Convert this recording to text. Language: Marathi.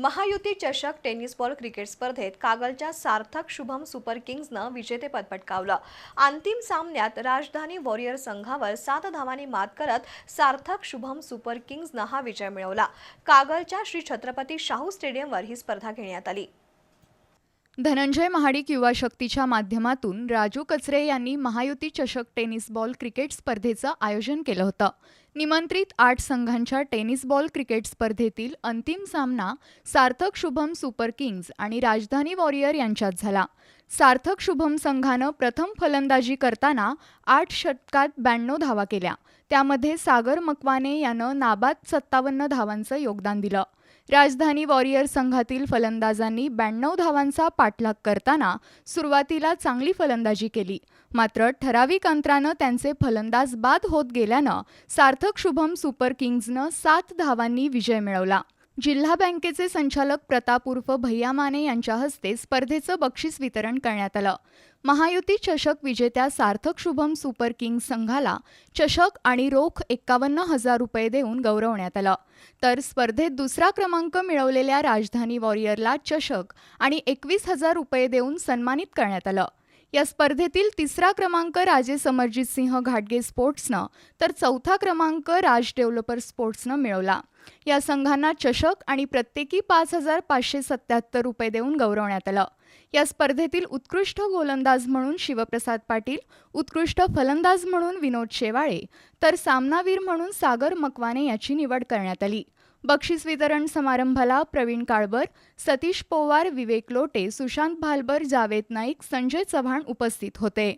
महायुती चषक टेनिस बॉल क्रिकेट स्पर्धेत कागलच्या सार्थक शुभम सुपर किंग्जनं विजेतेपद पटकावलं. अंतिम सामन्यात राजधानी वॉरियर संघावर सात धावांनी मात करत सार्थक शुभम सुपर किंग्जनं हा विजय मिळवला. कागलच्या श्री छत्रपती शाहू स्टेडियमवर ही स्पर्धा घेण्यात आली. धनंजय महाडिक युवा शक्तीच्या माध्यमातून राजू कचरे यांनी महायुती चषक टेनिस बॉल क्रिकेट स्पर्धेचं आयोजन केलं होतं. निमंत्रित आठ संघांच्या टेनिस बॉल क्रिकेट स्पर्धेतील अंतिम सामना सार्थक शुभम सुपर किंग्ज आणि राजधानी वॉरियर यांच्यात झाला. सार्थक शुभम संघानं प्रथम फलंदाजी करताना आठ षटकात ब्याण्णव धावा केल्या. त्यामध्ये सागर मकवाने यानं नाबाद सत्तावन्न धावांचं योगदान दिलं. राजधानी वॉरियर संघातील फलंदाजांनी ब्याण्णव धावांचा पाठलाग करताना सुरुवातीला चांगली फलंदाजी केली. मात्र ठराविक अंतरानं त्यांचे फलंदाज बाद होत गेल्यानं सार्थक सार्थक शुभम सुपर किंग्जनं सात धावांनी विजय मिळवला. जिल्हा बँकेचे संचालक प्रताप उर्फ भैया माने यांच्या हस्ते स्पर्धेचं बक्षीस वितरण करण्यात आलं. महायुती चषक विजेत्या सार्थक शुभम सुपर किंग्ज संघाला चषक आणि रोख एक्कावन्न हजार रुपये देऊन गौरवण्यात आलं. तर स्पर्धेत दुसरा क्रमांक मिळवलेल्या राजधानी वॉरियरला चषक आणि एकवीस हजार रुपये देऊन सन्मानित करण्यात आलं. या स्पर्धेतील तिसरा क्रमांक राजे समरजित सिंह घाटगे स्पोर्ट्सनं तर चौथा क्रमांक राज डेव्हलपर स्पोर्ट्सनं मिळवला. या संघांना चषक आणि प्रत्येकी पाच हजार पाचशे सत्याहत्तर रुपये देऊन गौरवण्यात आलं. या स्पर्धेतील उत्कृष्ट गोलंदाज म्हणून शिवप्रसाद पाटील उत्कृष्ट फलंदाज म्हणून विनोद शेवाळे तर सामनावीर म्हणून सागर मकवाने याची निवड करण्यात आली. बक्षीस वितरण समारंभाला प्रवीण काळबर सतीश पोवार विवेक लोटे सुशांत भालबर जावेद नाईक संजय चव्हाण उपस्थित होते.